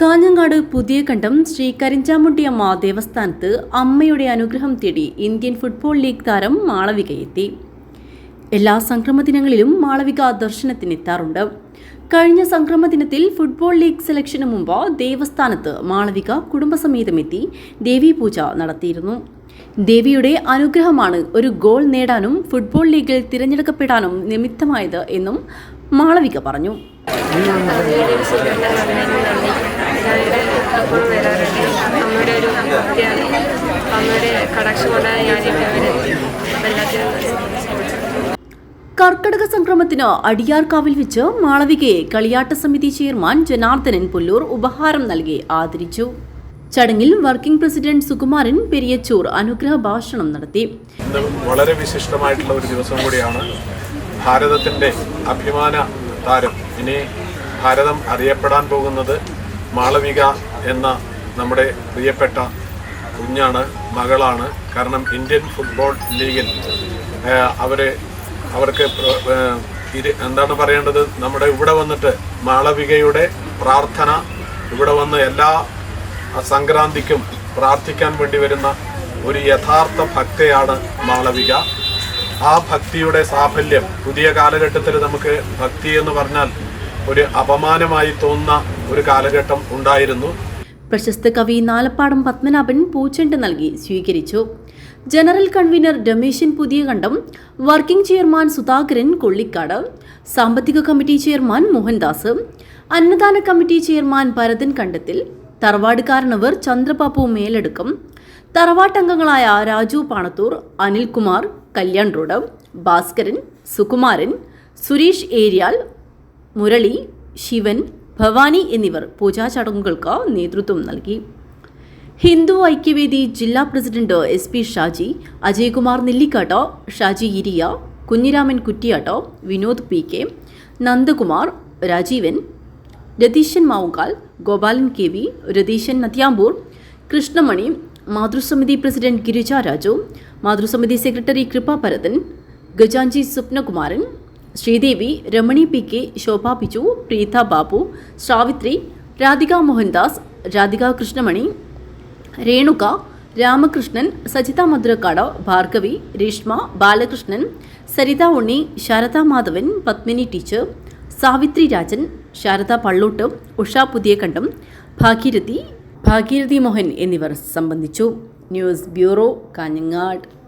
കാഞ്ഞങ്ങാട് പുതിയ കണ്ടം ശ്രീ കരിഞ്ചാമുണ്ടിയമ്മ ദേവസ്ഥാനത്ത് അമ്മയുടെ അനുഗ്രഹം തേടി ഇന്ത്യൻ ഫുട്ബോൾ ലീഗ് താരം മാളവിക എത്തി എല്ലാ സംക്രമ ദിനങ്ങളിലും മാളവിക ദർശനത്തിനെത്താറുണ്ട്. കഴിഞ്ഞ സംക്രമ ദിനത്തിൽ ഫുട്ബോൾ ലീഗ് സെലക്ഷന് മുമ്പ് ദേവസ്ഥാനത്ത് മാളവിക കുടുംബസമേതമെത്തി ദേവീപൂജ നടത്തിയിരുന്നു. ദേവിയുടെ അനുഗ്രഹമാണ് ഒരു ഗോൾ നേടാനും ഫുട്ബോൾ ലീഗിൽ തിരഞ്ഞെടുക്കപ്പെടാനും നിമിത്തമായത് എന്നും മാളവിക പറഞ്ഞു അമ്മയുടെ. കർക്കടക സംക്രമത്തിന് അടിയാർക്കാവിൽ വെച്ച് മാളവികയെ കളിയാട്ട സമിതി ചെയർമാൻ ജനാർദ്ദനൻ പുല്ലൂർ ഉപഹാരം നൽകി ആദരിച്ചു ചടങ്ങിൽ വർക്കിംഗ് പ്രസിഡന്റ് സുകുമാരൻ പെരിയച്ചൂർ അനുഗ്രഹ ഭാഷണം നടത്തി. വളരെ വിശിഷ്ടമായിട്ടുള്ള ഒരു ദിവസം കൂടിയാണ് ഭാരതത്തിന്റെ അഭിമാന താരം. ഇനി ഭാരതം അറിയപ്പെടാൻ പോകുന്നത് മാളവിക എന്ന നമ്മുടെ പ്രിയപ്പെട്ട കുഞ്ഞാണ് മകളാണ്. കാരണം ഇന്ത്യൻ ഫുട്ബോൾ ലീഗിൽ അവരെ അവർക്ക് എന്താണ് പറയേണ്ടത്? നമ്മുടെ ഇവിടെ വന്നിട്ട് മാളവികയുടെ പ്രാർത്ഥന ഇവിടെ വന്ന് എല്ലാ സംക്രാന്തിക്കും പ്രാർത്ഥിക്കാൻ വേണ്ടി വരുന്ന ഒരു യഥാർത്ഥ ഭക്തയാണ് മാളവിക. ആ ഭക്തിയുടെ സാഫല്യം പുതിയ കാലഘട്ടത്തിൽ നമുക്ക് ഭക്തി എന്ന് പറഞ്ഞാൽ ഒരു അപമാനമായി തോന്നുന്ന ഒരു കാലഘട്ടം ഉണ്ടായിരുന്നു. പ്രശസ്ത കവി നാലപ്പാടം പത്മനാഭൻ പൂച്ചെണ്ട് നൽകി സ്വീകരിച്ചു. General convener Rameshan Puthiyakandam working chairman Sudhakaran Kollikkad സാമ്പത്തിക കമ്മിറ്റി ചെയർമാൻ മോഹൻദാസ് അന്നദാന കമ്മിറ്റി ചെയർമാൻ ഭരതൻ കണ്ടത്തിൽ തറവാട് കാരണവർ ചന്ദ്രബാബു മേലെടുക്കും. തറവാട്ടംഗങ്ങളായ രാജു പാണത്തൂർ അനിൽകുമാർ കല്യാൺ റോഡ് ഭാസ്കരൻ സുകുമാരൻ സുരേഷ് ഏരിയാൽ മുരളി ശിവൻ ഭവാനി എന്നിവർ പൂജാ ചടങ്ങുകൾക്ക് നേതൃത്വം നൽകി. ഹിന്ദു ഐക്യവേദി ജില്ലാ president S P Shaji Ajaykumar Nellikkatt Shaji Iriya Kunhiraman Kuttiyatt Vinod P K Nandakumar Rajeevan Ratheeshan Mavukal Gopalan K V Ratheeshan Nathyampur Krishnamani മാതൃസമിതി president Girija Raju മാതൃസമിതി secretary Kripa Bharathan ഗജാഞ്ചി Swapnakumaran Sreedevi Ramani P K Shobha Biju Preetha Babu Savithri Radhika Mohandas Radhika Krishnamani Renuka Ramakrishnan Sajitha Madhurakkad Bhargavi Reshma Balakrishnan Saritha Unni Sharada Madhavan Padmini teacher Savithri Rajan Sharada Palloot Usha Puthiyakandam Bhageerathi Bhageerathi Mohan എന്നിവർ സംബന്ധിച്ചു. News bureau Kanhangad.